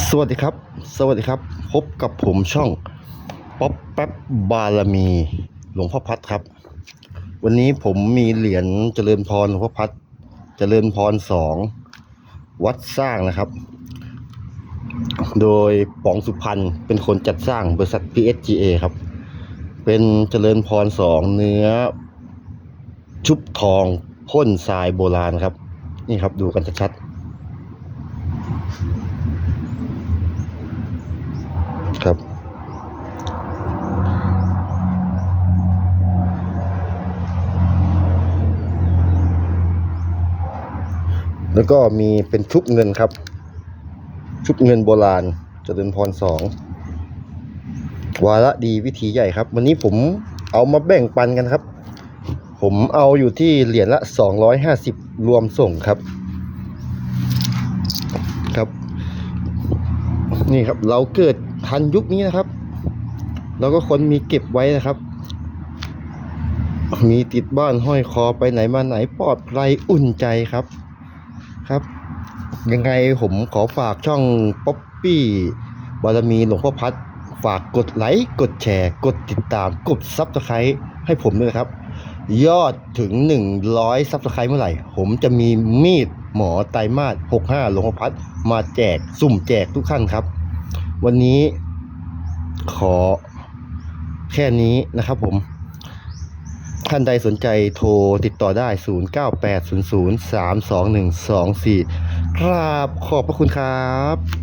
สวัสดีครับ สวัสดีครับ พบกับผมช่องป๊อปแป๊บบารมีหลวงพ่อพัดครับ วันนี้ผมมีเหรียญเจริญพรหลวงพ่อพัดเจริญพรสองวัดสร้างนะครับ โดยป๋องสุพรรณเป็นคนจัดสร้างบริษัท PSGA ครับ เป็นเจริญพรสองเนื้อ ชุบทองพ่นทรายโบราณครับ นี่ครับดูกันชัดๆ ครับ แล้วก็มีเป็นชุบเงินครับ ชุบเงินโบราณเจริญพรสองวาระดีวิธีใหญ่ครับ วันนี้ผมเอามาแบ่งปันกันครับ ผมเอาอยู่ที่เหรียญละสองร้อยห้าสิบรวมส่งครับ ครับ นี่ครับ เราเกิดทันยุคนี้นะครับ เราก็คนมีเก็บไว้นะครับ มีติดบ้านห้อยคอไปไหนมาไหนปลอดภัยอุ่นใจครับครับ ยังไงผมขอฝากช่องป๊อปปี้บารมีหลวงพ่อพัดฝากกดไลค์ กดแชร์ กดติดตาม กดซับสไครต์ให้ผมด้วยครับ ยอดถึง 100ซับสไครต์เมื่อไหร่ ผมจะมีมีดหมอไตรมาส65หลวงพ่อพัดมาแจกสุ่มแจกทุกท่านครับ วันนี้ขอแค่นี้นะครับผม ท่านใดสนใจโทรติดต่อได้ 0980032124 ครับ ขอบพระคุณครับ